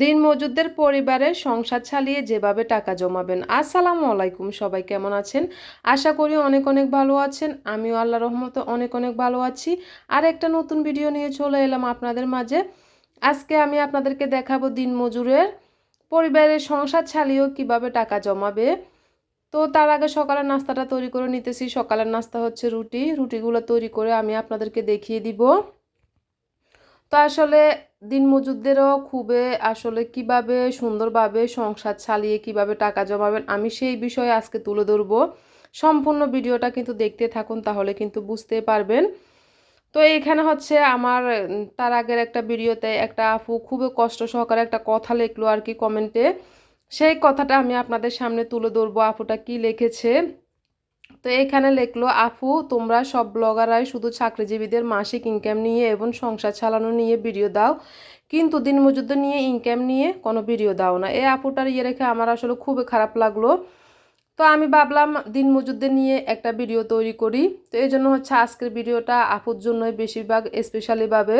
দিন মজুদদের পরিবারের সংসার চালিয়ে যেভাবে টাকা জমাবেন। আসসালামু আলাইকুম, সবাই কেমন আছেন? আশা করি অনেক অনেক ভালো আছেন। আমিও আল্লাহ রহমতে অনেক অনেক ভালো আছি। আর একটা নতুন ভিডিও নিয়ে চলে এলাম আপনাদের মাঝে। আজকে আমি আপনাদেরকে দেখাবো দিন মজুরের পরিবারের সংসার চালিয়েও কীভাবে টাকা জমাবে। তো তার আগে সকালের নাস্তাটা তৈরি করে নিতেছি। সকালের নাস্তা হচ্ছে রুটি। রুটিগুলো তৈরি করে আমি আপনাদেরকে দেখিয়ে দিব। তো আসলে দিন মজুরদেরও খুবই আসলে কীভাবে সুন্দরভাবে সংসার চালিয়ে কীভাবে টাকা জমাবেন, আমি সেই বিষয়ে আজকে তুলে ধরবো। সম্পূর্ণ ভিডিওটা কিন্তু দেখতে থাকুন, তাহলে কিন্তু বুঝতে পারবেন। তো এইখানে হচ্ছে আমার তার আগের একটা ভিডিওতে একটা আপু খুবই কষ্ট সহকারে একটা কথা লিখলো আর কি কমেন্টে। সেই কথাটা আমি আপনাদের সামনে তুলে ধরবো, আপুটা কি লিখেছে। তো এখানে লিখলো আফু তোমরা সব ব্লগাররাই শুধু চাকরিজীবীদের মাসিক ইনকাম নিয়ে এবং সংসার চালানো নিয়ে ভিডিও দাও। কিন্তু দিন মজুদ নিয়ে ইনকাম নিয়ে কোনো ভিডিও দাও না। এই আপুটার ইয়ে রেখে আমার আসলে খুবই খারাপ লাগল। তো আমি ভাবলাম দিন মজুদদের নিয়ে একটা ভিডিও তৈরি করি। তো এই জন্য হচ্ছে আজকের ভিডিওটা আপুর জন্যই বেশিরভাগ স্পেশালিভাবে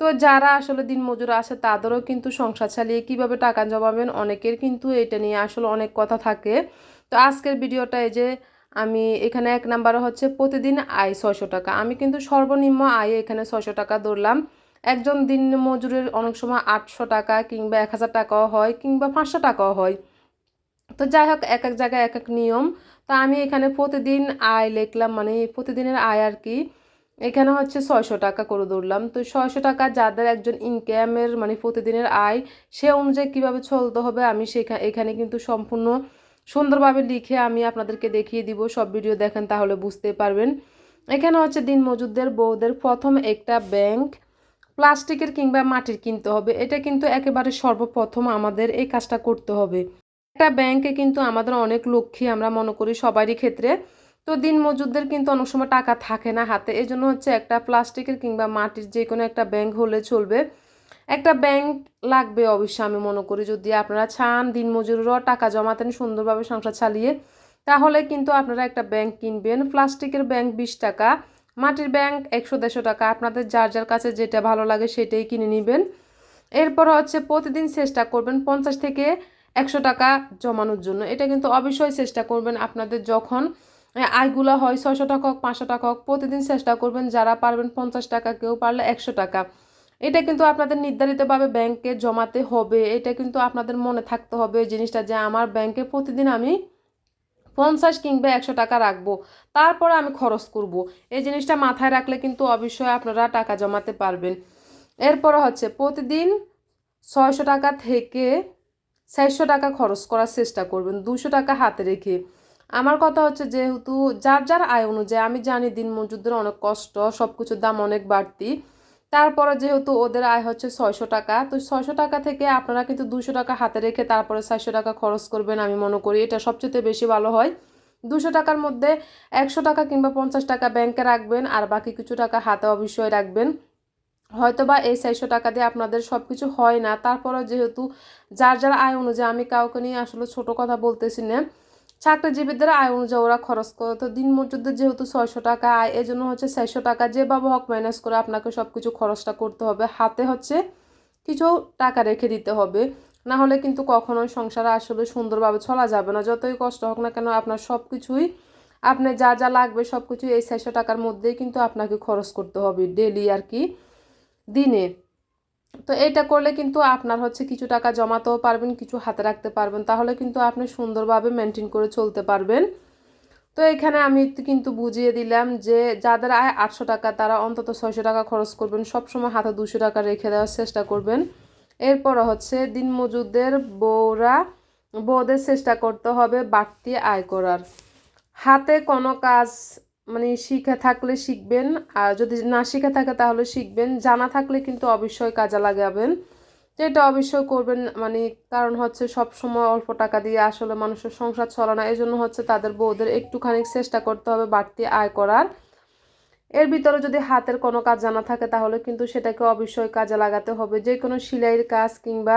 তো যারা আসলে দিন মজুর আছে তাদেরও কিন্তু সংসার চালিয়ে কীভাবে টাকা জমাবেন অনেকের কিন্তু এটা নিয়ে আসলে অনেক কথা থাকে। তো আজকের ভিডিওটা এই যে আমি এখানে এক নাম্বার হচ্ছে প্রতিদিন আয় ছয়শো টাকা। আমি কিন্তু সর্বনিম্ন আয় এখানে ছয়শো টাকা ধরলাম। একজন দিন মজুরের অনেক সময় আটশো টাকা কিংবা এক হাজার টাকাও হয় কিংবা পাঁচশো টাকাও হয়। তো যাই হোক, এক এক জায়গায় এক এক নিয়ম। তো আমি এখানে প্রতিদিন আয় লিখলাম মানে প্রতিদিনের আয় আর কি, এখানে হচ্ছে ছয়শো টাকা করে ধরলাম। তো ছয়শো টাকা যাদের একজন ইনকামের মানে প্রতিদিনের আয়, সে অনুযায়ী কীভাবে চলতে হবে আমি সেখানে এখানে কিন্তু সম্পূর্ণ সুন্দরভাবে লিখে আমি আপনাদেরকে দেখিয়ে দিব। সব ভিডিও দেখেন তাহলে বুঝতে পারবেন। এখানে হচ্ছে দিন মজুদদের বউদের, প্রথম একটা ব্যাংক, প্লাস্টিকের কিংবা মাটির কিনতে হবে। এটা কিন্তু একেবারে সর্বপ্রথম আমাদের এই কাজটা করতে হবে। একটা ব্যাংকে কিন্তু আমাদের অনেক লক্ষ্মী, আমরা মনে করি সবারই ক্ষেত্রে। তো দিন মজুদদের কিন্তু অনেক সময় টাকা থাকে না হাতে। এই জন্য হচ্ছে একটা প্লাস্টিকের কিংবা মাটির যে কোনো একটা ব্যাংক হলে চলবে। একটা ব্যাংক লাগবে অবশ্যই আমি মনে করি। যদি আপনারা চান দিন মজুরও টাকা জমাতেন সুন্দরভাবে সংসার চালিয়ে, তাহলে কিন্তু আপনারা একটা ব্যাংক কিনবেন। প্লাস্টিকের ব্যাংক বিশ টাকা, মাটির ব্যাংক একশো দেড়শো টাকা। আপনাদের যার যার কাছে যেটা ভালো লাগে সেটাই কিনে নেবেন। এরপর হচ্ছে প্রতিদিন চেষ্টা করবেন পঞ্চাশ থেকে একশো টাকা জমানোর জন্য। এটা কিন্তু অবশ্যই চেষ্টা করবেন আপনাদের যখন আয়গুলো হয় ছয়শো টাকা হোক, পাঁচশো টাকা হোক, প্রতিদিন চেষ্টা করবেন যারা পারবেন পঞ্চাশ টাকা, কেউ পারলে একশো টাকা। এটা কিন্তু আপনাদের নির্ধারিতভাবে ব্যাংকে জমাতে হবে, এটা কিন্তু আপনাদের মনে থাকতে হবে জিনিসটা যে আমার ব্যাংকে প্রতিদিন আমি পঞ্চাশ কিংবা একশো টাকা রাখব, তারপরে আমি খরচ করব। এই জিনিসটা মাথায় রাখলে কিন্তু অবশ্যই আপনারা টাকা জমাতে পারবেন। এরপর হচ্ছে প্রতিদিন ছয়শো টাকা থেকে চারশো টাকা খরচ করার চেষ্টা করবেন, দুশো টাকা হাতে রেখে। আমার কথা হচ্ছে যেহেতু যার যার আয় অনুযায়ী, আমি জানি দিন মজুদের অনেক কষ্ট সব কিছুর দাম অনেক বাড়তি। তারপরে যেহেতু ওদের আয় হচ্ছে ছয়শো টাকা, তো ছয়শো টাকা থেকে আপনারা কিন্তু দুশো টাকা হাতে রেখে তারপরে চারশো টাকা খরচ করবেন আমি মনে করি, এটা সবচেয়ে বেশি ভালো হয়। দুশো টাকার মধ্যে একশো টাকা কিংবা পঞ্চাশ টাকা ব্যাংকে রাখবেন আর বাকি কিছু টাকা হাতে অবশ্যই রাখবেন। হয়তো বা এই চারশো টাকা দিয়ে আপনাদের সব কিছু হয় না, তারপরেও যেহেতু যার যার আয় অনুযায়ী আমি কাউকে নিয়ে আসলে ছোট কথা বলতেছি না চাকরিজীবীদের আয় অনুযায়ী ওরা খরচ করে। তো দিন মজুরদের যেহেতু ছয়শো টাকা আয়, এজন্য হচ্ছে চারশো টাকা যেভাবে হক ম্যানেজ করে আপনাকে সব কিছু খরচটা করতে হবে। হাতে হচ্ছে কিছু টাকা রেখে দিতে হবে। না হলে কিন্তু কখনোই সংসারে আসলে সুন্দরভাবে চলা যাবে না। যতই কষ্ট হোক না কেন আপনার সব কিছুই আপনি যা যা লাগবে সব কিছুই এই চারশো টাকার মধ্যেই কিন্তু আপনাকে খরচ করতে হবে ডেলি আর কি। দিনে। তো এটা করলে কিন্তু আপনার হচ্ছে কিছু টাকা জমাতেও পারবেন, কিছু হাতে রাখতে পারবেন। তাহলে কিন্তু আপনি সুন্দরভাবে মেনটেন করে চলতে পারবেন। তো এখানে আমি কিন্তু বুঝিয়ে দিলাম যে যাদের আয় আটশো টাকা, তারা অন্তত ছয়শো টাকা খরচ করবেন। সবসময় হাতে দুশো টাকা রেখে দেওয়ার চেষ্টা করবেন। এরপর হচ্ছে দিন মজুরদের বউরা, বউদের চেষ্টা করতে হবে বাড়তি আয় করার। হাতে কোনো কাজ মানে শিখে থাকলে শিখবেন, আর যদি না শিখে থাকে তাহলে শিখবেন। জানা থাকলে কিন্তু অবশ্যই কাজে লাগাবেন। যেটা অবশ্যই করবেন মানে কারণ হচ্ছে সব সময় অল্প টাকা দিয়ে আসলে মানুষের সংসার চলে না। এই জন্য হচ্ছে তাদের বউদের একটুখানি চেষ্টা করতে হবে বাড়তি আয় করার। এর ভিতরে যদি হাতের কোনো কাজ জানা থাকে তাহলে কিন্তু সেটাকে অবশ্যই কাজে লাগাতে হবে। যে কোনো সেলাইয়ের কাজ কিংবা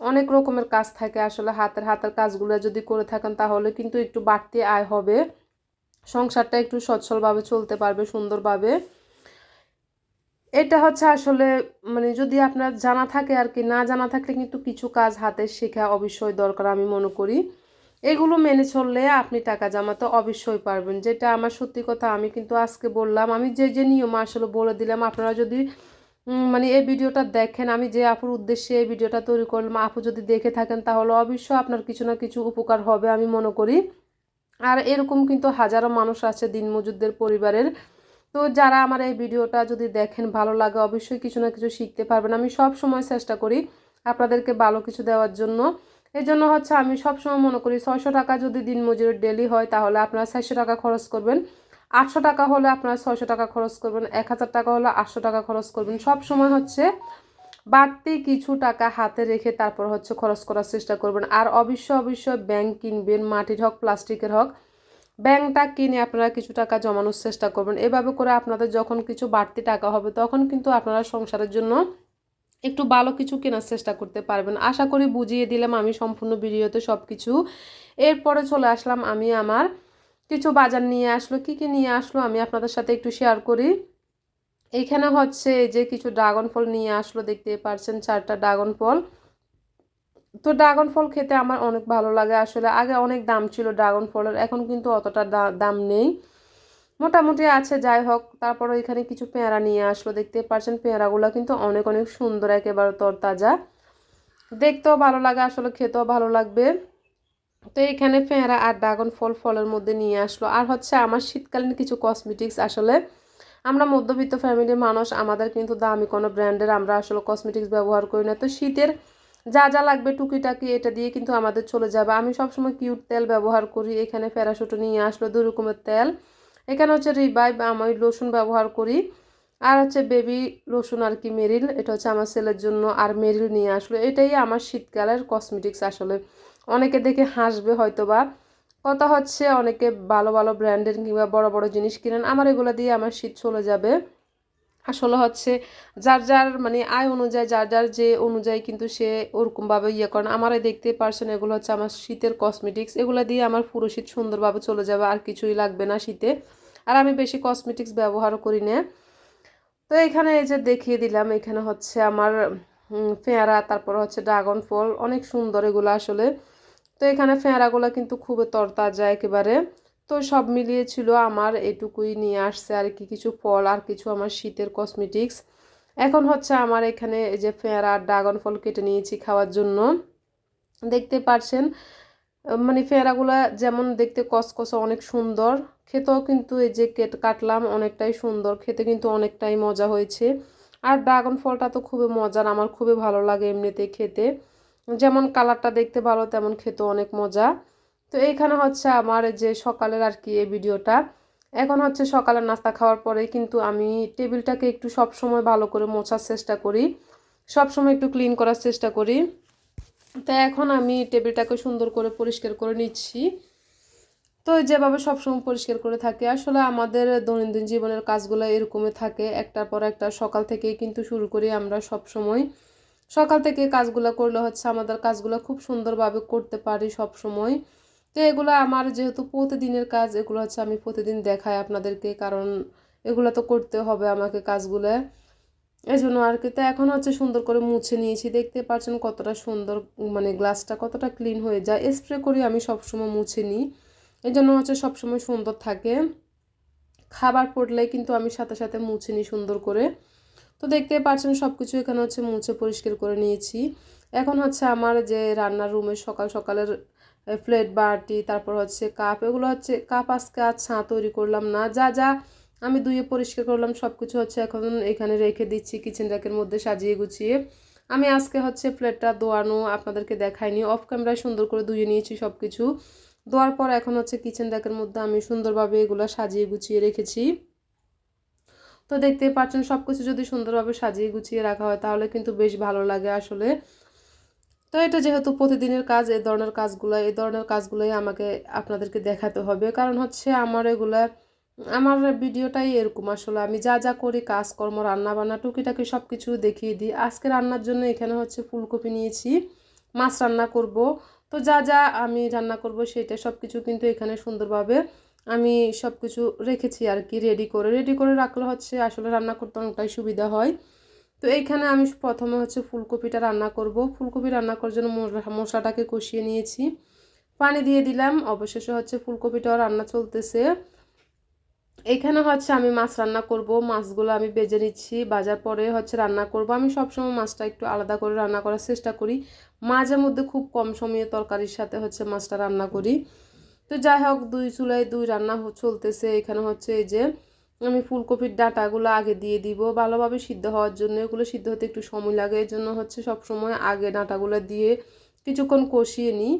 অনেক রকমের কাজ থাকে আসলে হাতের হাতের কাজগুলো যদি করে থাকেন তাহলে কিন্তু একটু বাড়তি আয় হবে। সংসারটা একটু সচ্ছলভাবে চলতে পারবে, সুন্দরভাবে। এটা হচ্ছে আসলে মানে যদি আপনার জানা থাকে আর কি, না জানা থাকলে কিন্তু কিছু কাজ হাতে শেখা অবশ্যই দরকার আমি মনে করি। এগুলো মেনে চললে আপনি টাকা জমাতে অবশ্যই পারবেন। যেটা আমার সত্যি কথা আমি কিন্তু আজকে বললাম, আমি যে যে নিয়ম আসলে বলে দিলাম, আপনারা যদি মানে এই ভিডিওটা দেখেন, আমি যে আপুর উদ্দেশ্যে এই ভিডিওটা তৈরি করলাম, আপু যদি দেখে থাকেন তাহলে অবশ্যই আপনার কিছু না কিছু উপকার হবে আমি মনে করি। আর এরকম কিন্তু হাজারো মানুষ আছে দিনমজুরদের পরিবারের। তো যারা আমার এই ভিডিওটা যদি দেখেন ভালো লাগে, অবশ্যই কিছু না কিছু শিখতে পারবেন। আমি সব সময় চেষ্টা করি আপনাদেরকে ভালো কিছু দেওয়ার জন্য। এই জন্য হচ্ছে আমি সবসময় মনে করি, ছয়শো টাকা যদি দিন মজুরের ডেলি হয় তাহলে আপনারা চারশো টাকা খরচ করবেন। আটশো টাকা হলে আপনারা ছয়শো টাকা খরচ করবেন, এক হাজার টাকা হলে আটশো টাকা খরচ করবেন। সব সময় হচ্ছে বাড়তি কিছু টাকা হাতে রেখে তারপর হচ্ছে খরচ করার চেষ্টা করবেন। আর অবশ্য অবশ্যই ব্যাংক কিনবেন, মাটির হোক, প্লাস্টিকের হোক। ব্যাংকটা কিনে আপনারা কিছু টাকা জমানোর চেষ্টা করবেন। এভাবে করে আপনাদের যখন কিছু বাড়তি টাকা হবে, তখন কিন্তু আপনারা সংসারের জন্য একটু ভালো কিছু কেনার চেষ্টা করতে পারবেন। আশা করি বুঝিয়ে দিলাম আমি সম্পূর্ণ ভিডিওতে সব কিছু এরপরে চলে আসলাম আমি আমার কিছু বাজার নিয়ে আসলো। কি কি নিয়ে আসলো আমি আপনাদের সাথে একটু শেয়ার করি। এইখানে হচ্ছে যে কিছু ড্রাগন ফল নিয়ে আসলো, দেখতে পারছেন চারটা ড্রাগন ফল। তো ড্রাগন ফল খেতে আমার অনেক ভালো লাগে। আসলে আগে অনেক দাম ছিল ড্রাগন ফলের, এখন কিন্তু অতটা দাম নেই। মোটামুটি আছে, যাই হোক। তারপর এখানে কিছু পেয়ারা নিয়ে আসলো, দেখতে পাচ্ছেন পেয়ারাগুলো কিন্তু অনেক অনেক সুন্দর, একেবারে তরতাজা। দেখতেও ভালো লাগে, আসলে খেতেও ভালো লাগবে। তো এখানে পেয়ারা আর ড্রাগন ফল, ফলের মধ্যে নিয়ে আসলো। আর হচ্ছে আমার শীতকালীন কিছু কসমেটিক্স আসলে আমরা মধ্যবিত্ত ফ্যামিলির মানুষ, আমাদের কিন্তু দামি কোনো ব্র্যান্ডের আমরা আসলে কসমেটিক্স ব্যবহার করি না। তো শীতের যা যা লাগবে টুকিটাকি এটা দিয়ে কিন্তু আমাদের চলে যাবে। আমি সবসময় কিউট তেল ব্যবহার করি, এখানে প্যারাশুটো নিয়ে আসলো দু রকমের তেল। এখানে হচ্ছে রিবাইভ আমি লোশন ব্যবহার করি। আর হচ্ছে বেবি লোশন আর কি মেরিল, এটা হচ্ছে আমার ছেলের জন্য। আর মেরিল নিয়ে আসলো, এটাই আমার শীতকালের কসমেটিক্স আসলে। অনেকে দেখে হাসবে হয়তো বা কথা হচ্ছে অনেকে ভালো ভালো ব্র্যান্ডের কিংবা বড় বড় জিনিস কিনেন, আমার এগুলো দিয়ে আমার শীত চলে যাবে। আসলে হচ্ছে যার যার মানে আয় অনুযায়ী, যার যার যে অনুযায়ী কিন্তু সে ওরকমভাবে ইয়ে করেন আমারই দেখতে পারছেন এগুলো হচ্ছে আমার শীতের কসমেটিক্স এগুলো দিয়ে আমার পুরো শীত সুন্দরভাবে চলে যাবে, আর কিছুই লাগবে না শীতে। আর আমি বেশি কসমেটিক্স ব্যবহারও করি না। তো এখানে এই যে দেখিয়ে দিলাম, এখানে হচ্ছে আমার পেয়ারা, তারপর হচ্ছে ড্রাগন ফল অনেক সুন্দর এগুলো আসলে। তো এখানে ফেঁড়াগুলো কিন্তু খুবই তরতাজা একেবারে। তো সব মিলিয়ে ছিল আমার এটুকুই নিয়ে আসছে আর কি, কিছু ফল আর কিছু আমার শীতের কসমেটিক্স এখন হচ্ছে আমার এখানে এই যে পেয়ারা ড্রাগন ফল কেটে নিয়েছি খাওয়ার জন্য। দেখতে পারছেন মানে পেয়ারাগুলো যেমন দেখতে কসকসে অনেক সুন্দর, খেতেও কিন্তু এই যে কেট, কাটলাম অনেকটাই সুন্দর, খেতে কিন্তু অনেকটাই মজা হয়েছে। আর ড্রাগন ফলটা তো খুবই মজার, আমার খুবই ভালো লাগে এমনিতে খেতে। যেমন কালারটা দেখতে ভালো, তেমন খেতে অনেক মজা। তো এইখানে হচ্ছে আমার যে সকালের আর কি এই ভিডিওটা, এখন হচ্ছে সকালের নাস্তা খাওয়ার পরে কিন্তু আমি টেবিলটাকে একটু সব সময় ভালো করে মোছার চেষ্টা করি সব সময় একটু ক্লিন করার চেষ্টা করি। তো এখন আমি টেবিলটাকে সুন্দর করে পরিষ্কার করে নিচ্ছি। তো যেভাবে সবসময় পরিষ্কার করে থাকে, আসলে আমাদের দৈনন্দিন জীবনের কাজগুলো এরকমই থাকে। একটার পর একটা সকাল থেকেই কিন্তু শুরু করি আমরা সব সময় সকাল থেকে কাজগুলো করলে হচ্ছে আমাদের কাজগুলো খুব সুন্দরভাবে করতে পারি সব সময় তো এগুলো আমার যেহেতু প্রতিদিনের কাজ, এগুলো হচ্ছে আমি প্রতিদিন দেখাই আপনাদেরকে, কারণ এগুলো তো করতে হবে আমাকে কাজগুলো। এই জন্য আর কি, তো এখন হচ্ছে সুন্দর করে মুছে নিয়েছি। দেখতে পাচ্ছেন কতটা সুন্দর মানে গ্লাসটা কতটা ক্লিন হয়ে যায়। স্প্রে করি আমি সবসময় মুছে নিই। এই জন্য হচ্ছে সবসময় সুন্দর থাকে। খাবার পড়লে কিন্তু আমি সাথে সাথে মুছে নিই সুন্দর করে। তো দেখতে পাচ্ছেন সব কিছু এখানে হচ্ছে মুছে পরিষ্কার করে নিয়েছি। এখন হচ্ছে আমার যে রান্নার রুমে সকাল সকালের প্লেট বাটি তারপর হচ্ছে কাপ এগুলো হচ্ছে কাপ আজকে আর ছা তৈরি করলাম না। যা যা আমি ধুয়ে পরিষ্কার করলাম সব কিছু হচ্ছে এখন এখানে রেখে দিচ্ছি কিচেন র্যাকের মধ্যে সাজিয়ে গুছিয়ে। আমি আজকে হচ্ছে প্লেটটা দোয়ানো আপনাদেরকে দেখাইনি অফ ক্যামেরায় সুন্দর করে ধুয়ে নিয়েছি সব কিছু দোয়ার পর এখন হচ্ছে কিচেন র্যাকের মধ্যে আমি সুন্দরভাবে এগুলো সাজিয়ে গুছিয়ে রেখেছি। তো দেখতে পাচ্ছেন সব কিছু যদি সুন্দরভাবে সাজিয়ে গুছিয়ে রাখা হয়, তাহলে কিন্তু বেশ ভালো লাগে আসলে। তো এটা যেহেতু প্রতিদিনের কাজ এই ধরনের কাজগুলো এই ধরনের কাজগুলোই আমাকে, আপনাদেরকে দেখাতে হবে। কারণ হচ্ছে আমার এগুলা, আমার ভিডিওটাই এরকম আসলে। আমি যা যা করি, কাজকর্ম রান্না বান্না টুকিটাকি সব কিছু দেখিয়ে দিই। আজকে রান্নার জন্য এখানে হচ্ছে ফুলকপি নিয়েছি, মাছ রান্না করব। তো যা যা আমি রান্না করব, সেটা সব কিছু কিন্তু এখানে সুন্দরভাবে আমি সব কিছু রেখেছি আর কি রেডি করে। রেডি করে রাখলে হচ্ছে আসলে রান্না করতে অনেকটাই সুবিধা হয়। তো এইখানে আমি প্রথমে হচ্ছে ফুলকপিটা রান্না করব। ফুলকপি রান্না করার জন্য মশলাটাকে কষিয়ে নিয়েছি। পানি দিয়ে দিলাম, অবশেষে হচ্ছে ফুলকপিটাও রান্না চলতেছে। এখানে হচ্ছে আমি মাছ রান্না করব। মাছগুলো আমি বেজে নিচ্ছি, বাজার পরে হচ্ছে রান্না করব। আমি সবসময় মাছটা একটু আলাদা করে রান্না করার চেষ্টা করি। মাঝে মধ্যে খুব কম সময়ে তরকারির সাথে হচ্ছে মাছটা রান্না করি। তো যাই হোক, দুই চুলায় দুই রান্না চলতেছে। এখানে হচ্ছে এই যে আমি ফুলকপির ডাটাগুলো আগে দিয়ে দিব। ভালোভাবে সিদ্ধ হওয়ার জন্য, এগুলো সিদ্ধ হতে একটু সময় লাগে। এই জন্য হচ্ছে সবসময় আগে ডাটাগুলো দিয়ে কিছুক্ষণ কষিয়ে নিই।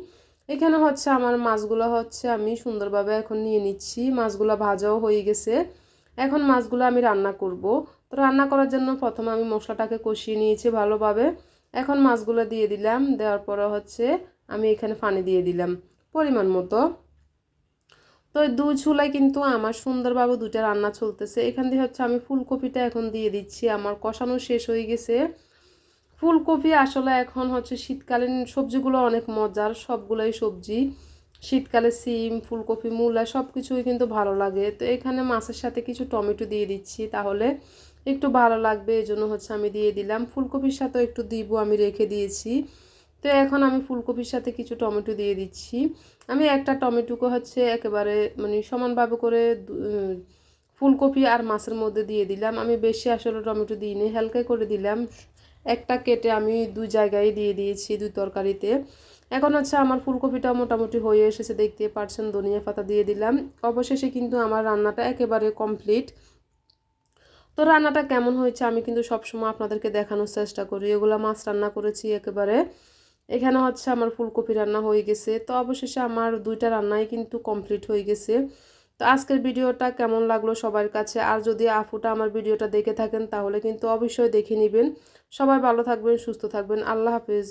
এখানে হচ্ছে আমার মাছগুলো হচ্ছে আমি সুন্দরভাবে এখন নিয়ে নিচ্ছি। মাছগুলো ভাজাও হয়ে গেছে। এখন মাছগুলো আমি রান্না করব। তো রান্না করার জন্য প্রথমে আমি মশলাটাকে কষিয়ে নিয়েছি ভালোভাবে। এখন মাছগুলো দিয়ে দিলাম। দেওয়ার পরে হচ্ছে আমি এখানে পানি দিয়ে দিলাম, পরিমাণ মতো। তো ওই দু চুলায় কিন্তু আমার সুন্দরভাবে দুটা রান্না চলতেছে। এখান দিয়ে হচ্ছে আমি ফুলকপিটা এখন দিয়ে দিচ্ছি। আমার কষানো শেষ হয়ে গেছে। ফুলকপি আসলে এখন হচ্ছে শীতকালীন সবজিগুলো অনেক মজার, সবগুলোই সবজি। শীতকালে সিম, ফুলকপি, মূলা সব কিছুই কিন্তু ভালো লাগে। তো এখানে মাছের সাথে কিছু টমেটো দিয়ে দিচ্ছি তাহলে একটু ভালো লাগবে এই জন্য হচ্ছে আমি দিয়ে দিলাম। ফুলকপির সাথেও একটু দিব আমি রেখে দিয়েছি। তো এখন আমি ফুলকপির সাথে কিছু টমেটো দিয়ে দিচ্ছি। আমি একটা টমেটোকে হচ্ছে একেবারে মানে সমানভাবে করে ফুলকপি আর মাছের মধ্যে দিয়ে দিলাম। আমি বেশি আসলে টমেটো দিইনি, হালকা করে দিলাম। একটা কেটে আমি দুই জায়গায় দিয়ে দিয়েছি, দুই তরকারিতে। এখন হচ্ছে আমার ফুলকপিটা মোটামুটি হয়ে এসেছে, দেখতে পারছেন, ধনিয়া পাতা দিয়ে দিলাম। অবশেষে কিন্তু আমার রান্নাটা একেবারে কমপ্লিট। তো রান্নাটা কেমন হয়েছে আমি কিন্তু সবসময় আপনাদেরকে দেখানোর চেষ্টা করি। এগুলো মাছ রান্না করেছি একেবারে। এখানে হচ্ছে আমার ফুলকপি রান্না হয়ে গেছে। তো অবশেষে আমার দুইটা রান্নাই কিন্তু কমপ্লিট হয়ে গেছে। তো আজকের ভিডিওটা কেমন লাগল সবার কাছে? আর যদি আফুটা আমার ভিডিওটা দেখে থাকেন, তাহলে কিন্তু অবশ্যই দেখে নেবেন। সবাই ভালো থাকবেন, সুস্থ থাকবেন। আল্লাহ হাফিজ।